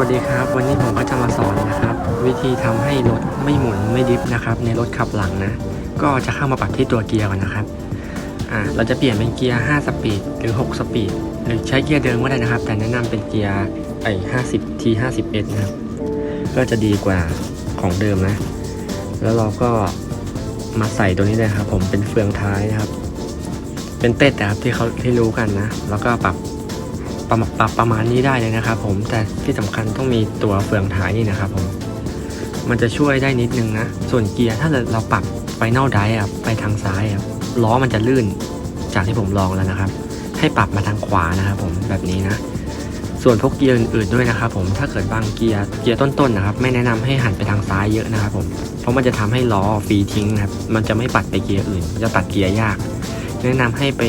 วัสดีครับ วันนี้ผมก็จะมาสอนนะครับ วิธีทำให้รถไม่หมุนไม่ดิฟนะครับ ในรถขับหลังนะ ก็จะเข้ามาปรับที่ตัวเกียร์ก่อนนะครับอ่าเราจะเปลี่ยนเป็นเกียร์ 5 สปีดหรือ 6 สปีดหรือใช้เกียร์เดิมก็ได้นะครับ แต่แนะนำเป็นเกียร์ไอ้50 T 50 S นะครับ ก็จะดีกว่าของเดิมนะ แล้วเราก็มาใส่ตัวนี้เลยครับ ผมเป็นเฟืองท้ายนะครับ เป็นเต็ดนะครับที่เขาที่รู้กันนะ แล้วก็ปรับ ปรับปรับประมาณนี้ได้เลยนะครับผมแต่ที่สำคัญต้องมีตัวเฟืองท้ายนี่นะครับผมมันจะช่วยได้นิดนึงนะ ส่วนเกียร์ถ้าเราปรับไฟนอลไดอะไปทางซ้ายอะล้อมันจะลื่นจากที่ผมลองแล้วนะครับ ให้ปรับมาทางขวานะครับผมแบบนี้นะ ส่วนพวกเกียร์อื่นๆด้วยนะครับผมถ้าเกิดบางเกียร์เกียร์ต้นๆนะครับไม่แนะนำให้หันไปทางซ้ายเยอะนะครับผมเพราะมันจะทำให้ล้อฟรีทิ้งนะครับมันจะไม่ปัดไปเกียร์อื่นมันจะตัดเกียร์ยาก แนะนำให้ไป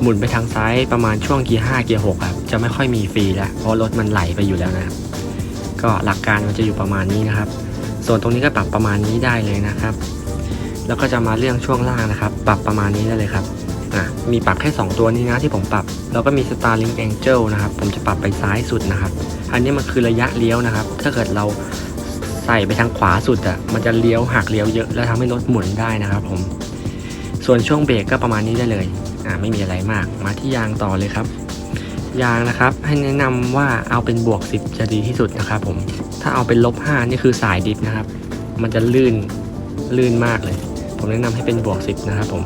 หมุนไปทางซ้ายประมาณช่วงเกียร์5เกียร์6ครับ จะไม่ค่อยมีฟรีแล้วเพราะรถมันไหลไปอยู่แล้วนะครับ ก็หลักการมันจะอยู่ประมาณนี้นะครับ ส่วนตรงนี้ก็ปรับประมาณนี้ได้เลยนะครับ แล้วก็จะมาเรื่องช่วงล่างนะครับ ปรับประมาณนี้ได้เลยครับอะมีปรับแค่ 2 ตัวนี้นะที่ผมปรับ แล้วก็มี Starlink Angel นะครับ ผมจะปรับไปซ้ายสุดนะครับ อันนี้มันคือระยะเลี้ยวนะครับ ถ้าเกิดเราใส่ไปทางขวาสุดอะมันจะเลี้ยวหักเลี้ยวเยอะแล้วทำให้รถหมุนได้นะครับผมส่วนช่วงเบรกก็ประมาณนี้ได้เลยอ่าไม่มีอะไรมากมาที่ยางต่อเลยครับ ยางนะครับ ให้แนะนำว่าเอาเป็นบวก 10 จะดีที่สุดนะครับผมถ้าเอาเป็นลบ5นี่คือสายดิฟนะครับ มันจะลื่นลื่นมากเลย ผมแนะนำให้เป็นบวก 10 นะครับผม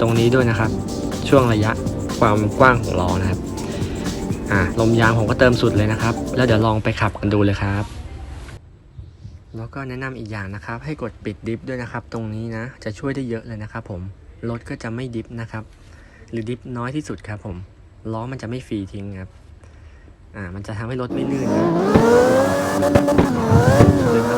ตรงนี้ด้วยนะครับ ช่วงระยะความกว้างของล้อนะครับอ่าลมยางผมก็เติมสุดเลยนะครับ แล้วเดี๋ยวลองไปขับกันดูเลยครับ แล้วก็แนะนำอีกอย่างนะครับ ให้กดปิดดิฟด้วยนะครับ ตรงนี้นะจะช่วยได้เยอะเลยนะครับ ผมรถก็จะไม่ดิฟนะครับ หรือดิฟน้อยที่สุดครับผม ล้อมันจะไม่ฟรีทิ้งครับ อ่า มันจะทำให้รถไม่ลื่นนะดึงแล้วถ